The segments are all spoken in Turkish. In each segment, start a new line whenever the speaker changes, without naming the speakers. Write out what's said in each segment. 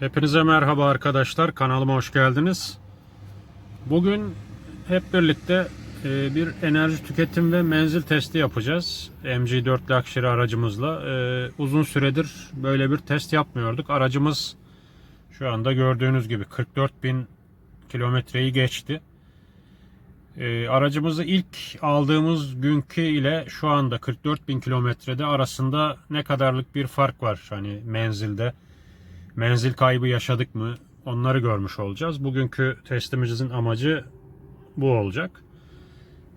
Hepinize merhaba arkadaşlar. Kanalıma hoş geldiniz. Bugün hep birlikte e, bir enerji tüketim ve menzil testi yapacağız. MG4 Luxury aracımızla. E, Uzun süredir böyle bir test yapmıyorduk. Aracımız şu anda gördüğünüz gibi 44 bin kilometreyi geçti. E, Aracımızı ilk aldığımız günkü ile şu anda 44 bin kilometrede arasında ne kadarlık bir fark var hani menzilde menzil kaybı yaşadık mı onları görmüş olacağız. Bugünkü testimizin amacı bu olacak.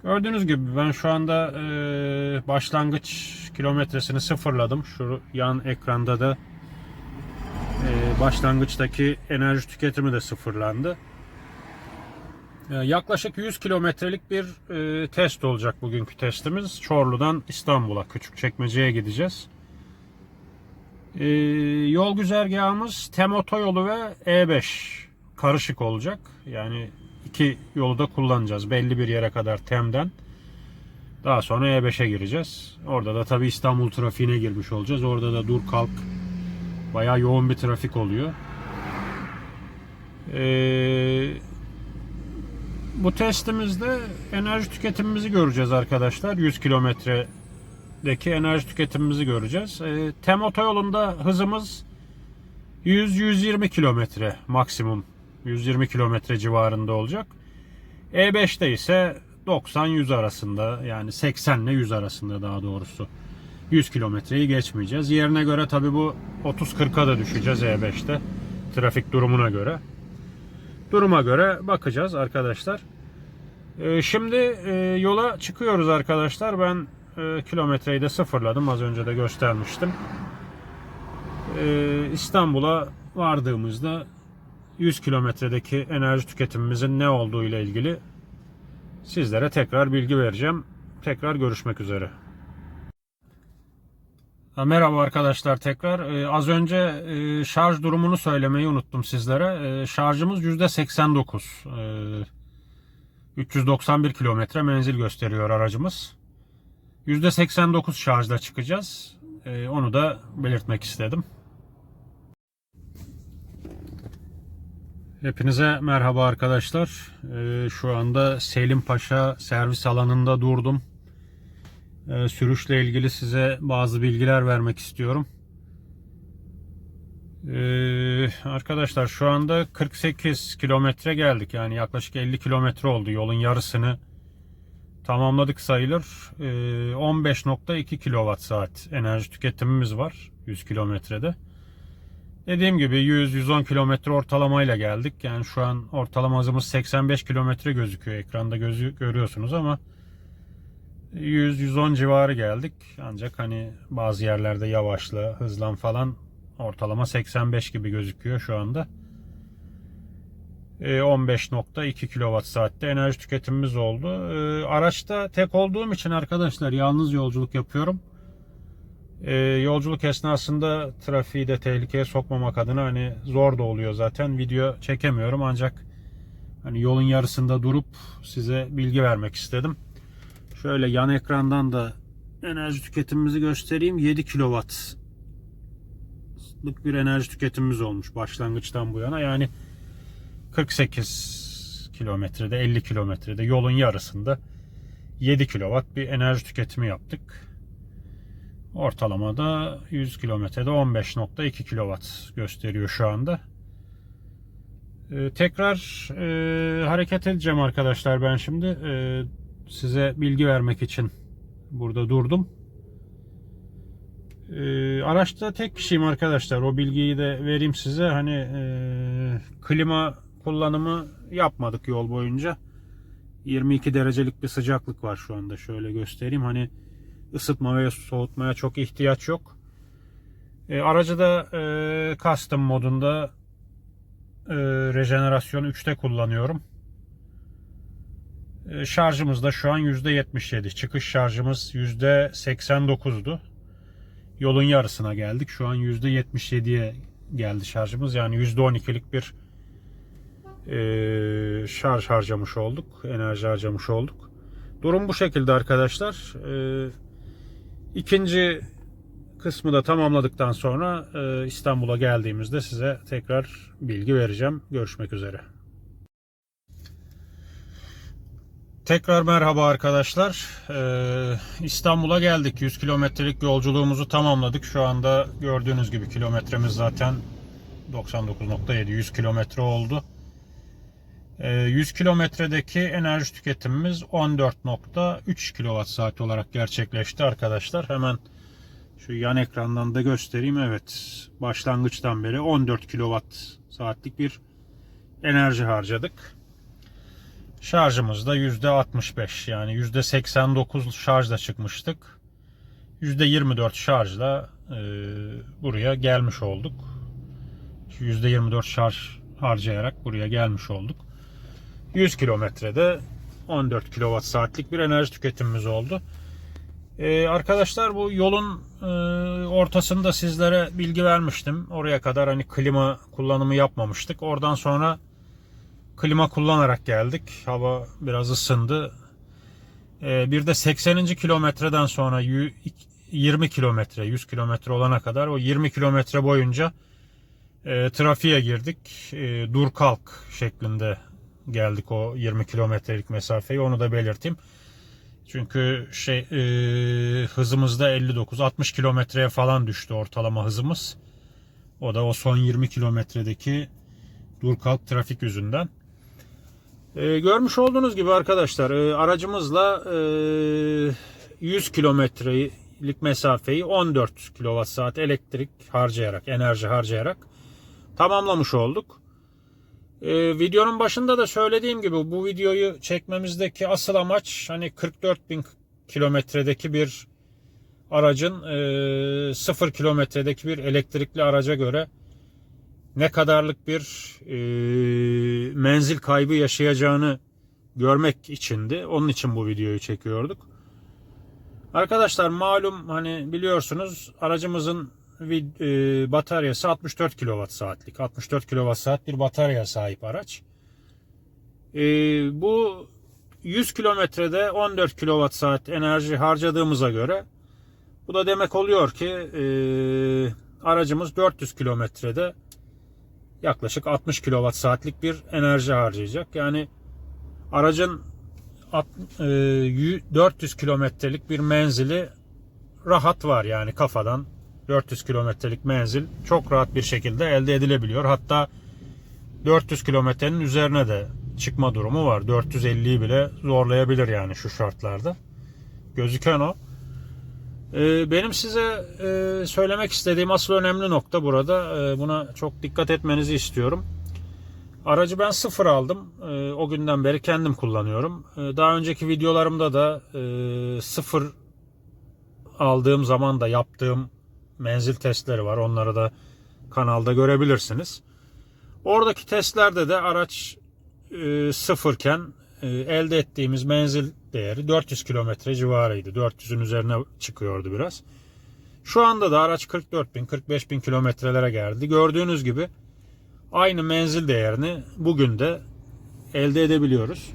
Gördüğünüz gibi ben şu anda e, başlangıç kilometresini sıfırladım. Şu yan ekranda da e, başlangıçtaki enerji tüketimi de sıfırlandı. E, yaklaşık 100 kilometrelik bir test olacak bugünkü testimiz. Çorlu'dan İstanbul'a, Küçükçekmece'ye gideceğiz. Ee, yol güzergahımız Tem Otoyolu ve E5 karışık olacak. Yani iki yolu da kullanacağız. Belli bir yere kadar Tem'den. Daha sonra E5'e gireceğiz. Orada da tabi İstanbul trafiğine girmiş olacağız. Orada da dur kalk bayağı yoğun bir trafik oluyor. Ee, bu testimizde enerji tüketimimizi göreceğiz arkadaşlar. 100 kilometre deki enerji tüketimimizi göreceğiz. E, Tem otoyolunda hızımız 100-120 kilometre maksimum 120 kilometre civarında olacak. E5'te ise 90-100 arasında yani 80 ile 100 arasında daha doğrusu 100 kilometreyi geçmeyeceğiz. Yerine göre tabi bu 30-40'a da düşeceğiz E5'te trafik durumuna göre. Duruma göre bakacağız arkadaşlar. E, şimdi e, yola çıkıyoruz arkadaşlar. Ben e, kilometreyi de sıfırladım. Az önce de göstermiştim. E, İstanbul'a vardığımızda 100 kilometredeki enerji tüketimimizin ne olduğu ile ilgili sizlere tekrar bilgi vereceğim. Tekrar görüşmek üzere. Ha, Merhaba arkadaşlar tekrar. Ee, az önce e, şarj durumunu söylemeyi unuttum sizlere. Ee, şarjımız %89. Ee, 391 kilometre menzil gösteriyor aracımız. %89 şarjla çıkacağız. Ee, onu da belirtmek istedim. Hepinize merhaba arkadaşlar. Ee, şu anda Selim Paşa servis alanında durdum. Ee, sürüşle ilgili size bazı bilgiler vermek istiyorum. Arkadaşlar şu anda 48 kilometre geldik. Yani yaklaşık 50 kilometre oldu. Yolun yarısını tamamladık sayılır. Ee, 15.2 kilowatt saat enerji tüketimimiz var 100 kilometrede. Dediğim gibi 100-110 kilometre ortalamayla geldik. Yani şu an ortalama hızımız 85 kilometre gözüküyor. Ekranda gözü görüyorsunuz ama 100-110 civarı geldik. Ancak hani bazı yerlerde yavaşla, hızlan falan ortalama 85 gibi gözüküyor şu anda. E, 15.2 kWh saatte enerji tüketimimiz oldu. E, Araçta tek olduğum için arkadaşlar yalnız yolculuk yapıyorum. E, Yolculuk esnasında trafiği de tehlikeye sokmamak adına hani zor da oluyor zaten. Video çekemiyorum ancak hani yolun yarısında durup size bilgi vermek istedim. Şöyle yan ekrandan da enerji tüketimimizi göstereyim. 7 kW'lık bir enerji tüketimimiz olmuş başlangıçtan bu yana. Yani 48 kilometrede 50 kilometrede yolun yarısında 7 kW bir enerji tüketimi yaptık. Ortalamada 100 kilometrede 15.2 kW gösteriyor şu anda. Ee, tekrar e, hareket edeceğim arkadaşlar ben şimdi. E, size bilgi vermek için burada durdum. Ee, araçta tek kişiyim arkadaşlar. O bilgiyi de vereyim size. Hani e, klima kullanımı yapmadık yol boyunca. 22 derecelik bir sıcaklık var şu anda. Şöyle göstereyim. Hani ısıtma ve soğutmaya çok ihtiyaç yok. E, aracı da e, custom modunda e, rejenerasyon 3'te kullanıyorum. E, Şarjımız da şu an %77. Çıkış şarjımız %89'du. Yolun yarısına geldik. Şu an %77'ye geldi şarjımız. Yani %12'lik bir e, şarj harcamış olduk. Enerji harcamış olduk. Durum bu şekilde arkadaşlar. E, ikinci kısmı da tamamladıktan sonra e, İstanbul'a geldiğimizde size tekrar bilgi vereceğim. Görüşmek üzere. Tekrar merhaba arkadaşlar. Ee, İstanbul'a geldik. 100 kilometrelik yolculuğumuzu tamamladık. Şu anda gördüğünüz gibi kilometremiz zaten 99.7 100 kilometre oldu. Ee, 100 kilometredeki enerji tüketimimiz 14.3 kilowatt saat olarak gerçekleşti arkadaşlar. Hemen şu yan ekrandan da göstereyim. Evet başlangıçtan beri 14 kilowatt saatlik bir enerji harcadık. Şarjımız da %65 yani %89 şarjla çıkmıştık. %24 şarjla e, buraya gelmiş olduk. %24 şarj harcayarak buraya gelmiş olduk. 100 kilometrede 14 kilowatt saatlik bir enerji tüketimimiz oldu. Ee, arkadaşlar bu yolun e, ortasında sizlere bilgi vermiştim. Oraya kadar hani klima kullanımı yapmamıştık. Oradan sonra klima kullanarak geldik. Hava biraz ısındı. Ee, bir de 80. kilometreden sonra 20 kilometre, 100 kilometre olana kadar o 20 kilometre boyunca e, trafiğe girdik. E, dur kalk şeklinde geldik o 20 kilometrelik mesafeyi. Onu da belirteyim. Çünkü şey e, hızımız da 59-60 kilometreye falan düştü ortalama hızımız. O da o son 20 kilometredeki dur kalk trafik yüzünden. E, görmüş olduğunuz gibi arkadaşlar e, aracımızla e, 100 kilometrelik mesafeyi 14 kilowatt saat elektrik harcayarak, enerji harcayarak tamamlamış olduk. E, videonun başında da söylediğim gibi bu videoyu çekmemizdeki asıl amaç hani 44 bin kilometredeki bir aracın e, 0 kilometredeki bir elektrikli araca göre ne kadarlık bir e, menzil kaybı yaşayacağını görmek içindi. Onun için bu videoyu çekiyorduk. Arkadaşlar malum hani biliyorsunuz aracımızın e, bataryası 64 kWh saatlik. 64 kWh saat bir bataryaya sahip araç. E, bu 100 kilometrede 14 kWh saat enerji harcadığımıza göre bu da demek oluyor ki e, aracımız 400 kilometrede yaklaşık 60 kWh saatlik bir enerji harcayacak. Yani aracın 400 kilometrelik bir menzili rahat var yani kafadan 400 kilometrelik menzil çok rahat bir şekilde elde edilebiliyor. Hatta 400 kilometrenin üzerine de çıkma durumu var. 450'yi bile zorlayabilir yani şu şartlarda. Gözüken o. Ee, benim size e, söylemek istediğim asıl önemli nokta burada. E, buna çok dikkat etmenizi istiyorum. Aracı ben sıfır aldım. E, o günden beri kendim kullanıyorum. Daha önceki videolarımda da sıfır aldığım zaman da yaptığım menzil testleri var. Onları da kanalda görebilirsiniz. Oradaki testlerde de araç sıfırken elde ettiğimiz menzil değeri 400 kilometre civarıydı. 400'ün üzerine çıkıyordu biraz. Şu anda da araç 44 bin 45 bin kilometrelere geldi. Gördüğünüz gibi aynı menzil değerini bugün de elde edebiliyoruz.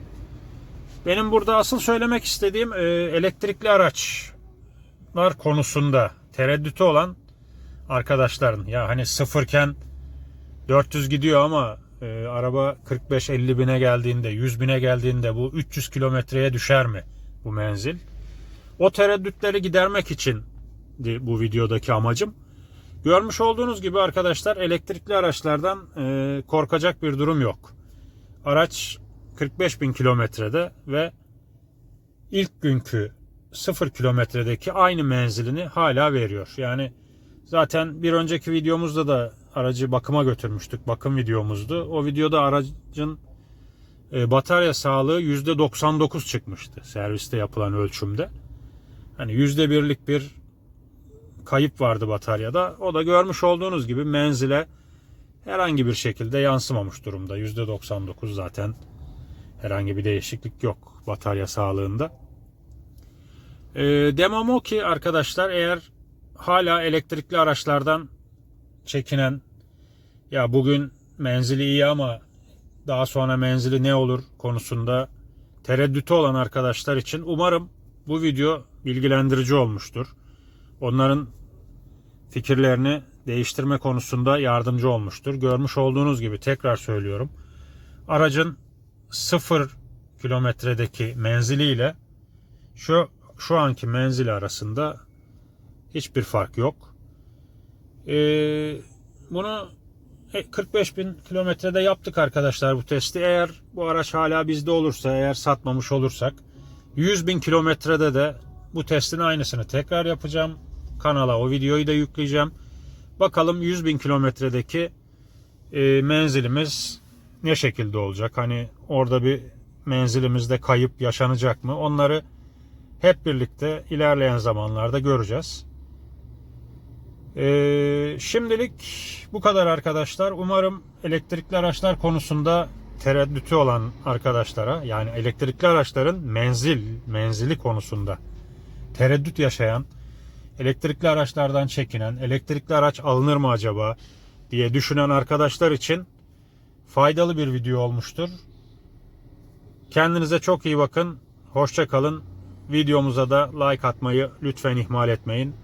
Benim burada asıl söylemek istediğim e, elektrikli araçlar konusunda tereddütü olan arkadaşların ya hani sıfırken 400 gidiyor ama e, araba 45-50 bine geldiğinde 100 bine geldiğinde bu 300 kilometreye düşer mi bu menzil? O tereddütleri gidermek için bu videodaki amacım. Görmüş olduğunuz gibi arkadaşlar elektrikli araçlardan e, korkacak bir durum yok. Araç 45 bin kilometrede ve ilk günkü 0 kilometredeki aynı menzilini hala veriyor. Yani zaten bir önceki videomuzda da aracı bakıma götürmüştük. Bakım videomuzdu. O videoda aracın e, batarya sağlığı %99 çıkmıştı serviste yapılan ölçümde. Hani %1'lik bir kayıp vardı bataryada. O da görmüş olduğunuz gibi menzile herhangi bir şekilde yansımamış durumda. %99 zaten herhangi bir değişiklik yok batarya sağlığında. E, demem o ki arkadaşlar eğer hala elektrikli araçlardan çekinen ya bugün menzili iyi ama daha sonra menzili ne olur konusunda tereddütü olan arkadaşlar için umarım bu video bilgilendirici olmuştur. Onların fikirlerini değiştirme konusunda yardımcı olmuştur. Görmüş olduğunuz gibi tekrar söylüyorum. Aracın 0 kilometredeki menziliyle şu şu anki menzili arasında hiçbir fark yok. Ee, bunu 45 bin kilometrede yaptık arkadaşlar bu testi. Eğer bu araç hala bizde olursa, eğer satmamış olursak 100 bin kilometrede de bu testin aynısını tekrar yapacağım. Kanala o videoyu da yükleyeceğim. Bakalım 100 bin kilometredeki e, menzilimiz ne şekilde olacak? Hani orada bir menzilimizde kayıp yaşanacak mı? Onları hep birlikte ilerleyen zamanlarda göreceğiz. Ee, şimdilik bu kadar arkadaşlar. Umarım elektrikli araçlar konusunda tereddütü olan arkadaşlara yani elektrikli araçların menzil menzili konusunda tereddüt yaşayan elektrikli araçlardan çekinen elektrikli araç alınır mı acaba diye düşünen arkadaşlar için faydalı bir video olmuştur. Kendinize çok iyi bakın. Hoşça kalın. Videomuza da like atmayı lütfen ihmal etmeyin.